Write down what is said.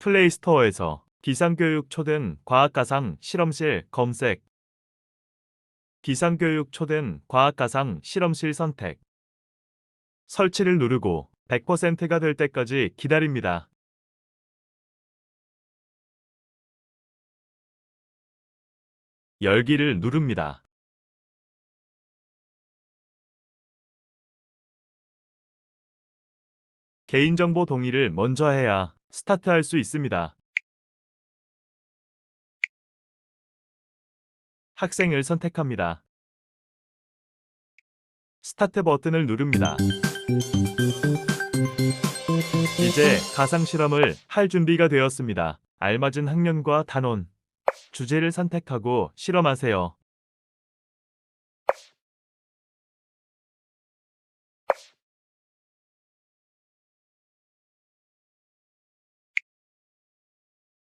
플레이스토어에서 기상교육 초등 과학가상 실험실 검색 기상교육 초등 과학가상 실험실 선택 설치를 누르고 100%가 될 때까지 기다립니다. 열기를 누릅니다. 개인정보 동의를 먼저 해야 스타트할 수 있습니다. 학생을 선택합니다. 스타트 버튼을 누릅니다. 이제 가상 실험을 할 준비가 되었습니다. 알맞은 학년과 단원, 주제를 선택하고 실험하세요.